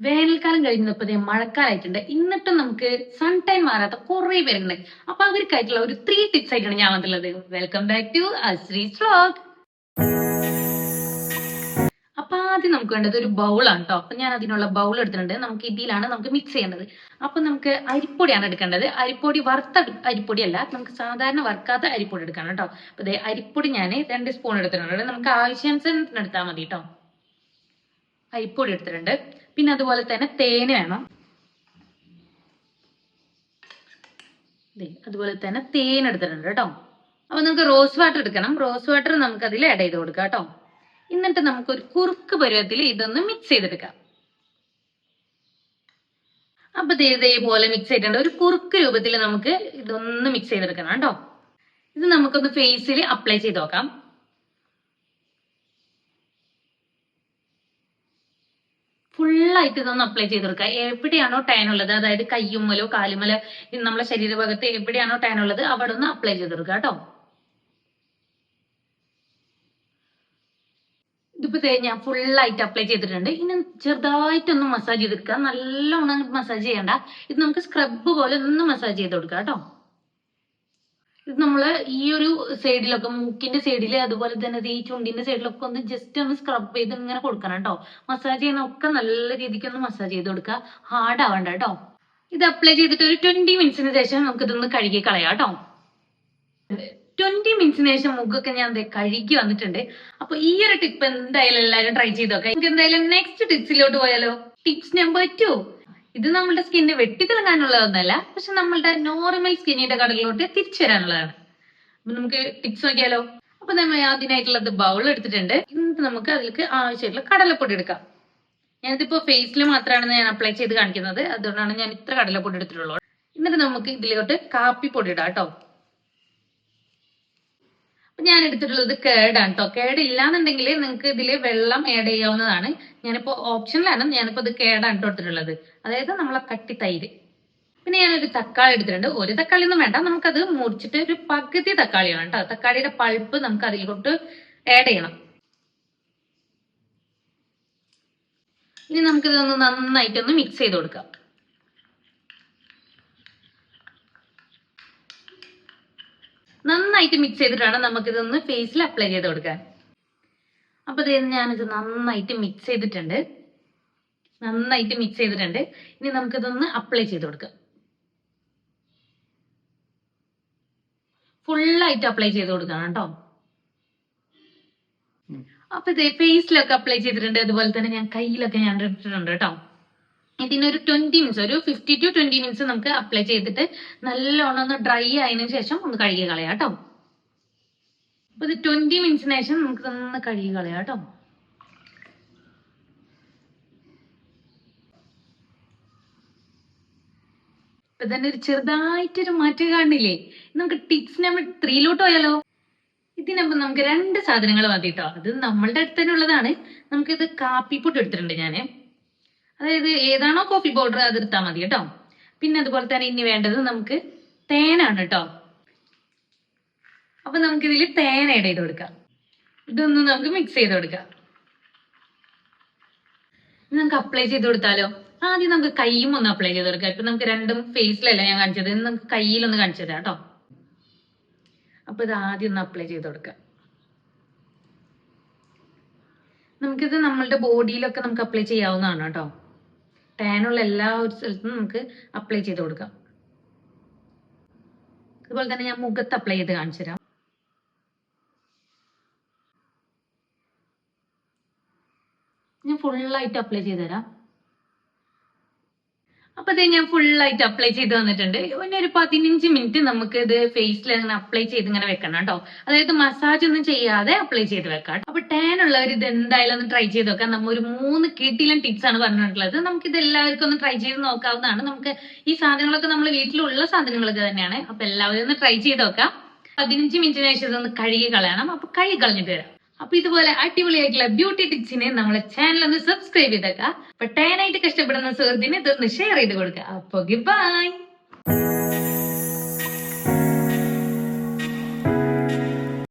വേനൽക്കാലം കഴിഞ്ഞപ്പോഴേ മഴക്കാലമായിട്ടുണ്ട് എന്നിട്ടും നമുക്ക് സൺ ടൈം മാറാത്ത കുറെ പേരുണ്ട് അപ്പൊ അവർക്കായിട്ടുള്ള ഒരു ത്രീ ടിപ്സ് ആയിട്ടാണ് ഞാൻ വന്നിട്ടുള്ളത്. Welcome back to Ashree vlog അപ്പൊ ആദ്യം നമുക്ക് വേണ്ടത് ഒരു ബൗളാണ് കേട്ടോ അപ്പൊ ഞാൻ അതിനുള്ള ബൗൾ എടുത്തിട്ടുണ്ട്. നമുക്ക് ഇതിലാണ് നമുക്ക് മിക്സ് ചെയ്യേണ്ടത്. അപ്പൊ നമുക്ക് അരിപ്പൊടിയാണ് എടുക്കേണ്ടത്. അരിപ്പൊടി വറുത്ത അരിപ്പൊടി അല്ല. നമുക്ക് സാധാരണ വറുക്കാത്ത അരിപ്പൊടി എടുക്കണം കേട്ടോ അപ്പൊ അരിപ്പൊടി ഞാൻ രണ്ട് സ്പൂൺ എടുത്തിട്ടുണ്ട്. നമുക്ക് ആവശ്യാനുസരണത്തിന് എടുത്താൽ മതി കേട്ടോ അരിപ്പൊടി എടുത്തിട്ടുണ്ട്. പിന്നെ അതുപോലെ തന്നെ തേന് വേണം. അതുപോലെ തന്നെ തേൻ എടുത്തിട്ടുണ്ട് കേട്ടോ. അപ്പൊ നമുക്ക് റോസ് വാട്ടർ എടുക്കണം. റോസ് വാട്ടർ നമുക്ക് അതിൽ ആഡ് ചെയ്ത് കൊടുക്കാം കേട്ടോ. എന്നിട്ട് നമുക്ക് ഒരു കുറുക്ക് പരുവത്തിൽ ഇതൊന്ന് മിക്സ് ചെയ്തെടുക്കാം. അപ്പൊ ഇതേപോലെ മിക്സ് ചെയ്തിട്ടുണ്ട്. ഒരു കുറുക്ക് രൂപത്തിൽ നമുക്ക് ഇതൊന്ന് മിക്സ് ചെയ്തെടുക്കണം കേട്ടോ. ഇത് നമുക്കൊന്ന് ഫേസിൽ അപ്ലൈ ചെയ്ത് നോക്കാം. ഫുള്ളായിട്ട് ഇതൊന്ന് അപ്ലൈ ചെയ്ത് കൊടുക്കുക. എവിടെയാണോ ടാൻ ഉള്ളത് അതായത് കയ്യുമ്മലോ കാലുമ്മലോ നമ്മുടെ ശരീരഭാഗത്ത് എവിടെയാണോ ടാൻ ഉള്ളത് അവിടെ ഒന്ന് അപ്ലൈ ചെയ്ത് കൊടുക്കുക കേട്ടോ. ഇതിപ്പോ ഞാൻ ഫുള്ളായിട്ട് അപ്ലൈ ചെയ്തിട്ടുണ്ട്. ഇനി ചെറുതായിട്ടൊന്ന് മസാജ് ചെയ്തെടുക്കുക. നല്ലോണം മസാജ് ചെയ്യണ്ട. ഇത് നമുക്ക് സ്ക്രബ് പോലെ ഒന്ന് മസാജ് ചെയ്ത് കൊടുക്കുക കേട്ടോ. ഇത് നമ്മൾ ഈ ഒരു സൈഡിലൊക്കെ മൂക്കിന്റെ സൈഡിൽ അതുപോലെ തന്നെ ഈ ചുണ്ടിന്റെ സൈഡിലൊക്കെ ഒന്ന് ജസ്റ്റ് ഒന്ന് സ്ക്രബ് ചെയ്ത് ഇങ്ങനെ കൊടുക്കണം കേട്ടോ. മസാജ് ചെയ്യുന്നൊക്കെ നല്ല രീതിക്ക് ഒന്ന് മസാജ് ചെയ്ത് കൊടുക്കുക ഹാർഡ് ആവണ്ട കേട്ടോ. ഇത് അപ്ലൈ ചെയ്തിട്ട് ഒരു ട്വന്റി മിനിറ്റ്സിന് ശേഷം നമുക്ക് ഇതൊന്ന് കഴുകി കളയാം കേട്ടോ. ട്വന്റി മിനിറ്റ്സിന് ശേഷം മുഖൊക്കെ ഞാൻ കഴുകി വന്നിട്ടുണ്ട്. അപ്പൊ ഈ ഒരു ടിപ്പ് എന്തായാലും എല്ലാവരും ട്രൈ ചെയ്ത് നോക്കാം. നമുക്ക് എന്തായാലും നെക്സ്റ്റ് ടിപ്സിലോട്ട് പോയാലോ? ടിപ്സ് നമ്പർ ടു ഇത് നമ്മുടെ സ്കിന്നെ വെട്ടിത്തിളങ്ങാനുള്ളതൊന്നല്ല പക്ഷെ നമ്മളുടെ നോർമൽ സ്കിന്നിന്റെ കടലിലോട്ട് തിരിച്ചു വരാനുള്ളതാണ്. അപ്പൊ നമുക്ക് ടിപ്സ് നോക്കിയാലോ? അപ്പൊ നമ്മൾ അതിനായിട്ടുള്ളത് ബൗൾ എടുത്തിട്ടുണ്ട്. എന്നിട്ട് നമുക്ക് അതിലേക്ക് ആവശ്യമായിട്ടുള്ള കടലപ്പൊടി എടുക്കാം. ഞാനിതിപ്പോ ഫേസിൽ മാത്രമാണ് ഞാൻ അപ്ലൈ ചെയ്ത് കാണിക്കുന്നത്. അതുകൊണ്ടാണ് ഞാൻ ഇത്ര കടലപ്പൊടി എടുത്തിട്ടുള്ളത്. എന്നിട്ട് നമുക്ക് ഇതിലോട്ട് കാപ്പിപ്പൊടി ഇടാം കേട്ടോ. ഞാൻ എടുത്തിട്ടുള്ളത് കേടാണ് കേട്ടോ കേട് ഇല്ലാന്നുണ്ടെങ്കിൽ നിങ്ങൾക്ക് ഇതിൽ വെള്ളം ആഡ് ചെയ്യാവുന്നതാണ്. ഞാനിപ്പോ ഓപ്ഷനിലാണ് ഞാനിപ്പോ ഇത് കേടാണ് ട്ടോ എടുത്തിട്ടുള്ളത്. അതായത് നമ്മളെ കട്ടി തൈര്. പിന്നെ ഞാനൊരു തക്കാളി എടുത്തിട്ടുണ്ട്. ഒരു തക്കാളി ഒന്നും വേണ്ട. നമുക്കത് മുറിച്ചിട്ട് ഒരു പകുതി തക്കാളി തക്കാളിയാണ് കേട്ടോ തക്കാളിയുടെ പൾപ്പ് നമുക്ക് അതിലോട്ട് ആഡ് ചെയ്യണം. ഇനി നമുക്കിതൊന്ന് നന്നായിട്ടൊന്ന് മിക്സ് ചെയ്ത് കൊടുക്കാം. നന്നായിട്ട് മിക്സ് ചെയ്തിട്ടാണ് നമുക്കിതൊന്ന് ഫേസിൽ അപ്ലൈ ചെയ്ത് കൊടുക്കാൻ അപ്പൊ ദേ ഞാനിത് നന്നായിട്ട് മിക്സ് ചെയ്തിട്ടുണ്ട്. നന്നായിട്ട് മിക്സ് ചെയ്തിട്ടുണ്ട്. ഇനി നമുക്കിതൊന്ന് അപ്ലൈ ചെയ്ത് കൊടുക്കാം. ഫുള്ളായിട്ട് അപ്ലൈ ചെയ്ത് കൊടുക്കണം കേട്ടോ. അപ്പൊ ഇതേ ഫേസിലൊക്കെ അപ്ലൈ ചെയ്തിട്ടുണ്ട്. അതുപോലെ തന്നെ ഞാൻ കയ്യിലൊക്കെ ഞാൻ ഇട്ടിട്ടുണ്ട് കേട്ടോ. ഇതിനൊരു ട്വന്റി മിനിറ്റ്സ് ഒരു ഫിഫ്റ്റി ടു ട്വന്റി മിനിറ്റ്സ് നമുക്ക് അപ്ലൈ ചെയ്തിട്ട് നല്ലോണം ഒന്ന് ഡ്രൈ ആയതിനു ശേഷം ഒന്ന് കഴുകി കളയാം കേട്ടോ. അപ്പൊ ഇത് ട്വന്റി മിനിറ്റ്സിന് ശേഷം നമുക്ക് ഒന്ന് കഴുകി കളയാം കേട്ടോ. ഇപ്പൊ തന്നെ ഒരു ചെറുതായിട്ടൊരു മാറ്റം കാണില്ലേ? നമുക്ക് ടിപ്സ് നമ്പർ ത്രീയിലോട്ട് പോയാലോ? ഇതിനപ്പം നമുക്ക് രണ്ട് സാധനങ്ങൾ മതി കേട്ടോ. അത് നമ്മളുടെ അടുത്ത് തന്നെ ഉള്ളതാണ്. നമുക്കിത് കാപ്പിപ്പൊട്ട് എടുത്തിട്ടുണ്ട് ഞാൻ. അതായത് ഏതാണോ കോഫി പൗഡർ അത് എടുത്താൽ മതി കേട്ടോ. പിന്നെ അതുപോലെ തന്നെ ഇനി വേണ്ടത് നമുക്ക് തേനാണ് കേട്ടോ. അപ്പൊ നമുക്ക് ഇതിൽ തേൻ ആഡ് ചെയ്ത് കൊടുക്കാം. ഇതൊന്ന് നമുക്ക് മിക്സ് ചെയ്ത് കൊടുക്കാം. നമുക്ക് അപ്ലൈ ചെയ്ത് കൊടുത്താലോ? ആദ്യം നമുക്ക് കൈയും ഒന്ന് അപ്ലൈ ചെയ്ത് കൊടുക്കാം. ഇപ്പൊ നമുക്ക് രണ്ടും ഫേസിലല്ല ഞാൻ കാണിച്ചത്. നമുക്ക് കയ്യിലൊന്ന് കാണിച്ചു തരാം കേട്ടോ. അപ്പൊ ഇത് ആദ്യം ഒന്ന് അപ്ലൈ ചെയ്ത് കൊടുക്കാം. നമുക്കിത് നമ്മളുടെ ബോഡിയിലൊക്കെ നമുക്ക് അപ്ലൈ ചെയ്യാവുന്നതാണ് കേട്ടോ. ടാനുള്ള എല്ലാ ഒരു സ്ഥലത്തും നമുക്ക് അപ്ലൈ ചെയ്ത് കൊടുക്കാം. അതുപോലെ തന്നെ ഞാൻ മുഖത്ത് അപ്ലൈ ചെയ്ത് കാണിച്ചു തരാം. ഞാൻ ഫുള്ളായിട്ട് അപ്ലൈ ചെയ്ത് തരാം. അപ്പൊ ഇത് ഞാൻ ഫുള്ളായിട്ട് അപ്ലൈ ചെയ്ത് വന്നിട്ടുണ്ട്. പിന്നെ ഒരു പതിനഞ്ച് മിനിറ്റ് നമുക്ക് ഇത് ഫേസിൽ അങ്ങനെ അപ്ലൈ ചെയ്ത് ഇങ്ങനെ വെക്കണം കേട്ടോ. അതായത് മസാജ് ഒന്നും ചെയ്യാതെ അപ്ലൈ ചെയ്ത് വെക്കാം അപ്പൊ ടാൻ ഉള്ളവർ ഇത് എന്തായാലും ഒന്ന് ട്രൈ ചെയ്ത് നോക്കാം. നമ്മ ഒരു മൂന്ന് കിട്ടിയിലും ടിപ്സ് ആണ് പറഞ്ഞിട്ടുള്ളത്. നമുക്ക് ഇത് എല്ലാവർക്കും ഒന്ന് ട്രൈ ചെയ്ത് നോക്കാവുന്നതാണ്. നമുക്ക് ഈ സാധനങ്ങളൊക്കെ നമ്മൾ വീട്ടിലുള്ള സാധനങ്ങളൊക്കെ തന്നെയാണ്. അപ്പൊ എല്ലാവരും ഒന്ന് ട്രൈ ചെയ്ത് നോക്കാം. പതിനഞ്ച് മിനിറ്റിന് ശേഷം ഇതൊന്ന് കഴുകി കളയണം. അപ്പൊ കഴുകി കളഞ്ഞിട്ട് വരാം. അപ്പൊ ഇതുപോലെ അടിപൊളിയായിട്ടുള്ള ബ്യൂട്ടി ടിപ്സിനെ നമ്മളെ ചാനൽ ഒന്ന് സബ്സ്ക്രൈബ് ചെയ്തേക്കാം. അപ്പൊ ആയിട്ട് കഷ്ടപ്പെടുന്ന സുഹൃത്തിന് ഇതൊന്ന് ഷെയർ ചെയ്ത് കൊടുക്കുക അപ്പൊ ബൈ